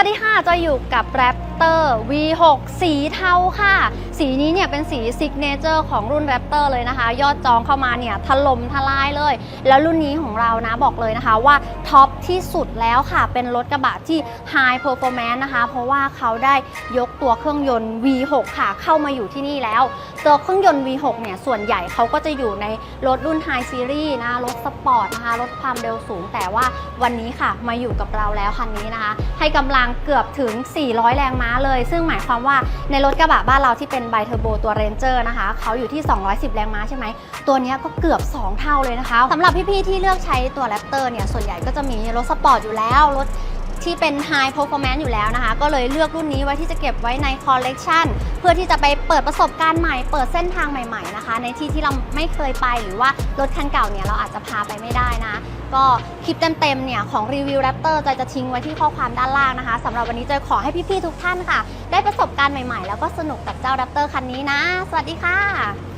วัสดีค่ะจอยอยู่กับ Raptor V6 สีเทาค่ะ สีนี้เนี่ยเป็นสีซิกเนเจอร์ของรุ่น Raptor เลยนะคะ ยอดจองเข้ามาเนี่ยถล่มทลายเลย แล้วรุ่นนี้ของเรานะบอกเลยนะคะว่าท็อปที่สุดแล้วค่ะ เป็นรถกระบะที่ High Performance นะคะ เพราะว่าเขาได้ยกตัวเครื่องยนต์ V6 ค่ะ เข้ามาอยู่ที่นี่แล้ว ตัวเครื่องยนต์ V6 เนี่ยส่วนใหญ่เขาก็จะอยู่ในรถรุ่น High Series นะคะรถสปอร์ตนะคะรถความเร็วสูง แต่ว่าวันนี้ค่ะมาอยู่กับเราแล้วคันนี้นะคะ ให้กำลังเกือบถึง 400 แรงม้าเลย ซึ่งหมายความว่าในรถกระบะบ้านเราที่เป็นไบเทอร์โบตัวเรนเจอร์นะคะ เขาอยู่ที่ 210 แรงม้าใช่ไหม ตัวนี้ก็เกือบ 2 เท่าเลยนะคะสำหรับพี่ๆที่เลือกใช้ตัวแรปเตอร์เนี่ย ส่วนใหญ่ก็จะมีรถสปอร์ตอยู่แล้ว รถ ที่เป็น High Performance อยู่แล้วนะคะ ก็เลยเลือกรุ่นนี้ไว้ที่จะเก็บไว้ในคอลเลกชันเพื่อที่จะไปเปิดประสบการณ์ใหม่ เปิดเส้นทางใหม่ๆนะคะ ในที่ที่เราไม่เคยไปหรือว่ารถคันเก่าเนี่ยเราอาจจะพาไปไม่ได้นะ ก็คลิปเต็มๆเนี่ยของรีวิว Raptor จอยจะทิ้งไว้ที่ข้อความด้านล่างนะคะสำหรับวันนี้จอยขอให้พี่ๆทุกท่านค่ะ ได้ประสบการณ์ใหม่ๆ แล้วก็สนุกกับเจ้า Raptor คันนี้นะ สวัสดีค่ะ